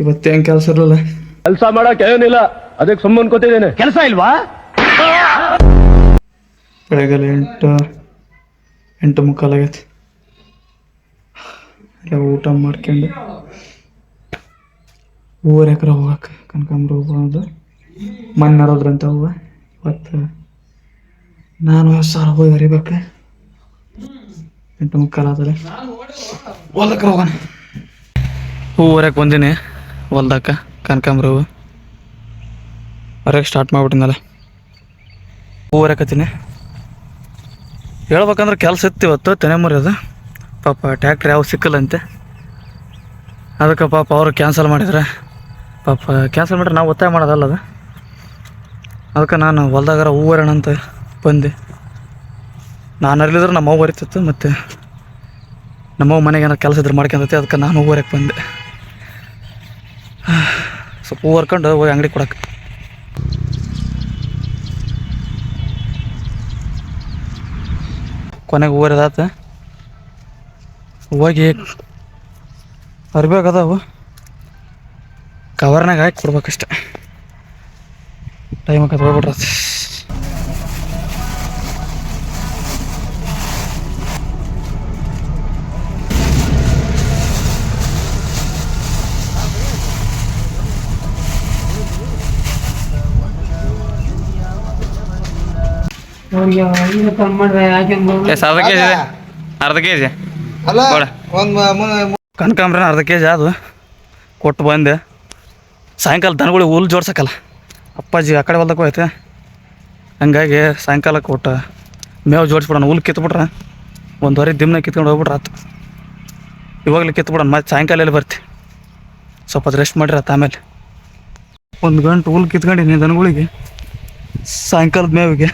ಇವತ್ತೇನು ಕೆಲಸ ಇರಲಿಲ್ಲ? ಕೆಲಸ ಮಾಡಕ್ ಏನಿಲ್ಲ. ಅದಕ್ಕೆ ಸುಮ್ಮನೆ ಕೂತಿದ್ದೇನೆ. ಕೆಲಸ ಇಲ್ವಾ? ಬೆಳಗಲ್ಲ ಎಂಟು ಎಂಟು ಮುಕ್ಕಾಲಾಗೈತಿ ಎಲ್ಲ ಊಟ ಮಾಡ್ಕೊಂಡು ಮೂರು ಎಕರೆ ಹೋಗಕ್ಕೆ ಕನಕಾಂಬ್ರ ಹೋಗೋದು ಮಣ್ಣು ಹರೋದ್ರಂತ ಹೂವ. ಇವತ್ತು ನಾನು ಸಾಲ ಸಾವಿರ ಹೋಗಿ ಹರಿಬೇಕು ಎಂಟು ಮುಕ್ಕಾಲಾದ್ರೆ ಹೊಲಕ್ಕೆ ಹೋಗೋಣ. ಹೂವು ಬಂದೀನಿ. ಹೊಲ್ದಕ್ಕ ಕನಕಾಂಬ್ರ ಹೂವು ಹೊರಗೆ ಸ್ಟಾರ್ಟ್ ಮಾಡ್ಬಿಟ್ಟಿನಲ್ಲ ಹೂವು ಹೊರಕತ್ತೀನಿ ಹೇಳ್ಬೇಕಂದ್ರೆ ಕೆಲಸ ಇತ್ತು ಇವತ್ತು, ತೆನೆ ಮುರಿಯೋದು ಪಾಪ ಟ್ಯಾಕ್ಟ್ರಿ ಯಾವ ಸಿಕ್ಕಲ್ಲಂತೆ. ಅದಕ್ಕೆ ಪಾಪ ಅವರು ಕ್ಯಾನ್ಸಲ್ ಮಾಡಿದ್ರೆ. ಪಾಪ ಕ್ಯಾನ್ಸಲ್ ಮಾಡಿದ್ರೆ ನಾವು ಒತ್ತಾಯ ಮಾಡೋದಲ್ಲ ಅದು. ಅದಕ್ಕೆ ನಾನು ಹೊಲ್ದಾಗಾರ ಹೂವರಣ ಅಂತ ಬಂದೆ. ನಾನು ಅರ್ಲಿದ್ರೆ ನಮ್ಮ ಅವ್ವ ಬರಿತಿತ್ತು ಮತ್ತು ನಮ್ಮ ಅವ್ವ ಮನೆಗೆ ಏನಾರು ಕೆಲಸ ಇದ್ರೆ ಮಾಡ್ಕೊಂಡೈತೆ, ಅದಕ್ಕೆ ನಾನು ಹೂವರಕ್ಕೆ ಬಂದೆ. ಸ್ವಲ್ಪ ಹರ್ಕೊಂಡು ಹೋಗಿ ಅಂಗಡಿ ಕೊಡಕ್ಕೆ. ಕೊನೆಗೆ ಊರದಾತ ಹೋಗಿ ಅರ್ಬೇಕಾದವು ಕವರ್ನಾಗ ಹಾಕಿ ಕೊಡ್ಬೇಕಷ್ಟೆ. ಟೈಮ್ ಹೋಗ್ಬಿಟ್ರ ಅರ್ಧ ಕೆ ಜಿ ಅರ್ಧ ಕೆ ಜಿ ಅಲ್ಲ. ಅರ್ಧ ಕೆ ಜಿ ಅದು ಕೊಟ್ಟು ಬಂದೆ. ಸಾಯಂಕಾಲ ದನಗಳಿಗೆ ಹುಲ್ ಜೋಡ್ಸಕ್ಕಲ್ಲ. ಅಪ್ಪಾಜಿ ಆ ಕಡೆ ಹೊಲ್ದಕ್ಕೆ ಹೋಯ್ತೆ. ಹಂಗಾಗಿ ಸಾಯಂಕಾಲ ಕೊಟ್ಟ ಮೇವು ಜೋಡಿಸ್ಬಿಡೋಣ. ಹುಲ್ ಕಿತ್ಬಿಟ್ರೆ ಒಂದುವರೆ ಹೊರೆ ದಿಮ್ನ ಕಿತ್ಕೊಂಡು ಹೋಗ್ಬಿಟ್ರೆ ಆತು. ಇವಾಗಲೇ ಕಿತ್ಬಿಡೋಣ. ಮತ್ತೆ ಸಾಯಂಕಾಲ ಎಲ್ಲಿ ಬರ್ತಿ. ಸ್ವಲ್ಪ ಅದು ರೆಸ್ಟ್ ಮಾಡಿರತ್ತ ಆಮೇಲೆ. ಒಂದು ಗಂಟೆ ಹುಲ್ ಕಿತ್ಕೊಂಡಿದ್ದೀನಿ ದನಗಳಿಗೆ. ಸಾಯಂಕಾಲದ ಮೇವಿಗೆ.